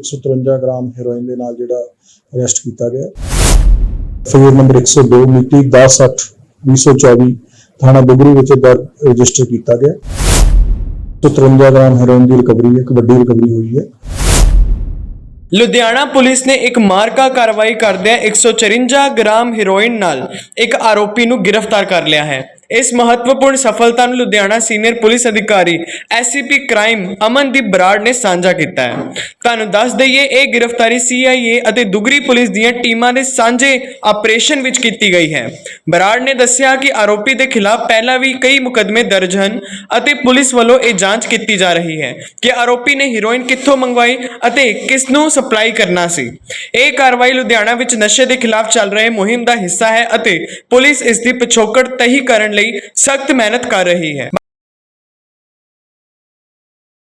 153 gram heroin ਦੇ ਨਾਲ ਜਿਹੜਾ ਅਰੈਸਟ ਕੀਤਾ ਗਿਆ। ਫੇਰ ਨੰਬਰ 102 ਮਿਤੀ 10/8 2024 ਥਾਣਾ ਬੁਗਰੂ ਵਿੱਚ ਦਰਜ, ਰਜਿਸਟਰ ਕੀਤਾ ਗਿਆ। 153 ਗ੍ਰਾਮ ਹੈਰੋਇਨ ਦੀ ਰਿਕਵਰੀ ਇੱਕ ਵੱਡੀ ਰਿਕਵਰੀ ਹੋਈ ਹੈ। ਲੁਧਿਆਣਾ ਪੁਲਿਸ ਨੇ ਇੱਕ ਮਾਰਕਾ ਕਾਰਵਾਈ ਕਰਦਿਆਂ 154 ਗ੍ਰਾਮ ਹੈਰੋਇਨ ਨਾਲ ਇੱਕ ਆਰੋਪੀ ਨੂੰ ਗ੍ਰਿਫਤਾਰ ਕਰ ਲਿਆ ਹੈ। ਇਸ ਮਹੱਤਵਪੂਰਨ ਸਫਲਤਾ ਨੂੰ ਲੁਧਿਆਣਾ ਸੀਨੀਅਰ ਪੁਲਿਸ ਅਧਿਕਾਰੀ ਐਸਸੀਪੀ ਕ੍ਰਾਈਮ ਅਮਨਦੀਪ ਬਰਾੜ ਨੇ ਸਾਂਝਾ ਕੀਤਾ ਹੈ। ਤੁਹਾਨੂੰ ਦੱਸ ਦਈਏ, ਇਹ ਗ੍ਰਿਫਤਾਰੀ ਸੀਆਈਏ ਅਤੇ ਦੁਗਰੀ ਪੁਲਿਸ ਦੀਆਂ ਟੀਮਾਂ ਦੇ ਸਾਂਝੇ ਆਪਰੇਸ਼ਨ ਵਿੱਚ ਕੀਤੀ ਗਈ ਹੈ। ਬਰਾੜ ਨੇ ਦੱਸਿਆ ਕਿ ਆਰੋਪੀ ਦੇ ਖਿਲਾਫ ਪਹਿਲਾਂ ਵੀ ਕਈ ਮੁਕੱਦਮੇ ਦਰਜ ਹਨ ਅਤੇ ਪੁਲਿਸ ਵੱਲੋਂ ਇਹ ਜਾਂਚ ਕੀਤੀ ਜਾ ਰਹੀ ਹੈ ਕਿ ਆਰੋਪੀ ਨੇ ਹੀਰੋਇਨ ਕਿੱਥੋਂ ਮੰਗਵਾਈ ਅਤੇ ਕਿਸ ਨੂੰ ਸਪਲਾਈ ਕਰਨਾ ਸੀ। ਇਹ ਕਾਰਵਾਈ ਲੁਧਿਆਣਾ ਵਿੱਚ ਨਸ਼ੇ ਦੇ ਖਿਲਾਫ ਚੱਲ ਰਹੇ ਮੁਹਿੰਮ ਦਾ ਹਿੱਸਾ ਹੈ ਅਤੇ ਪੁਲਿਸ ਇਸ ਦੀ ਪਿਛੋਕੜ ਤਹਿ ਕਰਨ ਲਈ ਸਖਤ ਮਿਹਨਤ ਕਰ ਰਹੀ ਹੈ।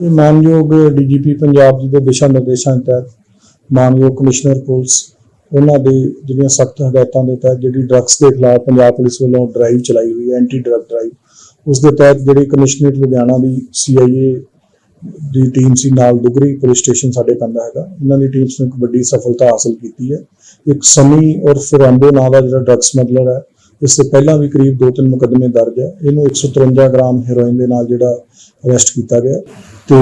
ਮਾਨਯੋਗ ਡੀਜੀਪੀ ਪੰਜਾਬ ਜੀ ਦੇ ਦਿਸ਼ਾ ਨਿਰਦੇਸ਼ਾਂ ਤਹਿਤ, ਮਾਨਯੋਗ ਕਮਿਸ਼ਨਰ ਪੁਲਿਸ, ਉਹਨਾਂ ਦੇ ਜਿਹੜੀਆਂ ਸਖਤ ਹਦਾਇਤਾਂ ਦੇ ਤਹਿਤ ਜਿਹੜੀ ਡਰੱਗਸ ਦੇ ਖਿਲਾਫ ਪੰਜਾਬ ਪੁਲਿਸ ਵੱਲੋਂ ਡਰਾਈਵ ਚਲਾਈ ਹੋਈ ਹੈ, ਐਂਟੀ ਡਰੱਗ ਡਰਾਈਵ, ਉਸ ਦੇ ਤਹਿਤ ਜਿਹੜੀ ਕਮਿਸ਼ਨਰੇਟ ਲੁਧਿਆਣਾ ਦੀ ਸੀਆਈਏ ਦੀ ਟੀਮ ਸੀ ਨਾਲ ਦੁਗਰੀ ਪੁਲਿਸ ਸਟੇਸ਼ਨ ਸਾਡੇ ਪੈਂਦਾ ਹੈਗਾ, ਉਹਨਾਂ ਦੀ ਟੀਮਸ ਨੇ ਇੱਕ ਵੱਡੀ ਸਫਲਤਾ ਹਾਸਲ ਕੀਤੀ ਹੈ। ਇੱਕ ਸਮੀ ਔਰ ਫਿਰਾਂਡੋ ਨਾਂ ਦਾ ਜਿਹੜਾ ਡਰੱਗ ਸਮਗਲਰ ਹੈ ਇਸ ਤੋਂ ਪਹਿਲਾਂ ਵੀ ਕਰੀਬ 2-3 ਮੁਕੱਦਮੇ ਦਰਜ ਹੈ ਇਹਨੂੰ 153 ਗ੍ਰਾਮ ਹੈਰੋਇਨ ਦੇ ਨਾਲ ਜਿਹੜਾ ਅਰੈਸਟ ਕੀਤਾ ਗਿਆ। ਤੇ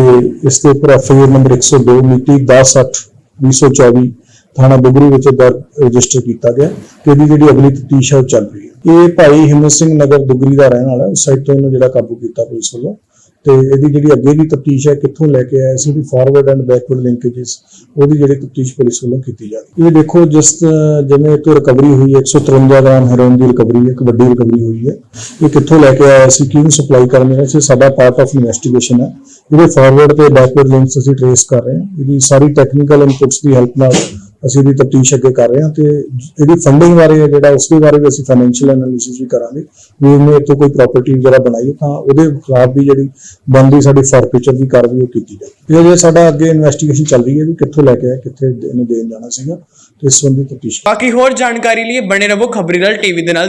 ਇਸ ਦੇ ਉੱਪਰ ਐਫਆਈਆਰ ਨੰਬਰ 102 ਮਿਤੀ 10/8 2024 ਥਾਣਾ ਬੁਗਰੂ ਵਿੱਚ ਦਰਜ, ਰਜਿਸਟਰ ਕੀਤਾ ਗਿਆ। ਤੇ ਇਹਦੀ ਜਿਹੜੀ ਅਗਲੀ ਤਫਤੀਸ਼ ਹੈ ਉਹ ਚੱਲ ਰਹੀ ਹੈ ਇਹ ਭਾਈ ਹਿੰਮਤ ਸਿੰਘ ਨਗਰ ਦੁਗਰੀ ਦਾ ਰਹਿਣ ਵਾਲਾ ਉਸ ਸਾਈਡ ਤੋਂ ਇਹਨੂੰ ਜਿਹੜਾ ਕਾਬੂ ਕੀਤਾ ਪੁਲਿਸ ਵੱਲੋਂ। ਤੇ ਇਹਦੀ ਜਿਹੜੀ ਅੱਗੇ ਦੀ ਤਫਤੀਸ਼ ਹੈ, ਕਿੱਥੋਂ ਲੈ ਕੇ ਆਇਆ ਸੀ ਉਹਦੀ ਫਾਰਵਰਡ ਐਂਡ ਬੈਕਵਰਡ ਲਿੰਕੇजेस ਉਹਦੀ ਜਿਹੜੀ ਤਫਤੀਸ਼ ਪੁਲਿਸ ਵੱਲੋਂ ਕੀਤੀ ਜਾ ਰਹੀ ਇਹ ਦੇਖੋ, ਜਿਸ ਜਿਵੇਂ ਇਹ ਤੋਂ ਰਿਕਵਰੀ ਹੋਈ ਹੈ 153 ਗ੍ਰਾਮ ਹੈਰੋਇਨ ਦੀ ਰਿਕਵਰੀ ਹੈ, ਇੱਕ ਵੱਡੀ ਰਿਕਵਰੀ ਹੋਈ ਹੈ। ਇਹ ਕਿੱਥੋਂ ਲੈ ਕੇ ਆਇਆ ਸੀ, ਕਿਹਨੂੰ ਸਪਲਾਈ ਕਰਨ ਰਿਹਾ ਸੀ ਸਾਡਾ ਪਾਰਟ ਆਫ ਇਨਵੈਸਟੀਗੇਸ਼ਨ ਹੈ। ਇਹਦੇ ਫਾਰਵਰਡ ਤੇ ਬੈਕਵਰਡ ਲਿੰਕਸ ਅਸੀਂ ਟ੍ਰੇਸ ਕਰ ਰਹੇ ਹਾਂ। ਇਹਦੀ ਸਾਰੀ ਟੈਕਨੀਕਲ ਇਨਪੁਟਸ ਦੀ ਹੈਲਪ ਨਾਲ ਅਸੀਂ ਇਹਦੀ ਤਫਤੀਸ਼ ਅੱਗੇ ਕਰ ਰਹੇ ਹਾਂ ਤੇ ਇਹਦੀ ਫੰਡਿੰਗ ਬਾਰੇ ਹੈ ਜਿਹੜਾ ਉਸ ਦੇ ਬਾਰੇ ਵੀ ਅਸੀਂ ਫਾਈਨੈਂਸ਼ੀਅਲ ਐਨਾਲਿਸਿਸ ਵੀ ਕਰਾਂਗੇ। ਵੀ ਇਹਨੇ ਇੱਥੋਂ ਕੋਈ ਪ੍ਰਾਪਰਟੀ ਵਗੈਰਾ ਬਣਾਈ ਹੈ ਤਾਂ ਉਹਦੇ ਖਿਲਾਫ ਵੀ ਜਿਹੜੀ ਬਣਦੀ ਸਾਡੀ ਫਾਰਫੀਚਰ ਦੀ ਕਾਰਵਾਈ ਉਹ ਕੀਤੀ ਜਾਵੇ। ਇਹ ਜੇ ਸਾਡਾ ਅੱਗੇ ਇਨਵੈਸਟੀਗੇਸ਼ਨ ਚੱਲ ਰਹੀ ਹੈ ਵੀ ਕਿੱਥੋਂ ਲੈ ਕੇ ਆਇਆ, ਕਿੱਥੇ ਇਹਨੇ ਦੇਣ ਜਾਣਾ ਸੀਗਾ ਤੇ ਇਸ ਸੰਬੰਧੀ ਤਫਤੀਸ਼ ਬਾਕੀ ਹੋਰ ਜਾਣਕਾਰੀ ਲਈ ਬਣੇ ਰਹੋ ਖਬਰੀਲਾਲ ਟੀਵੀ ਦੇ ਨਾਲ।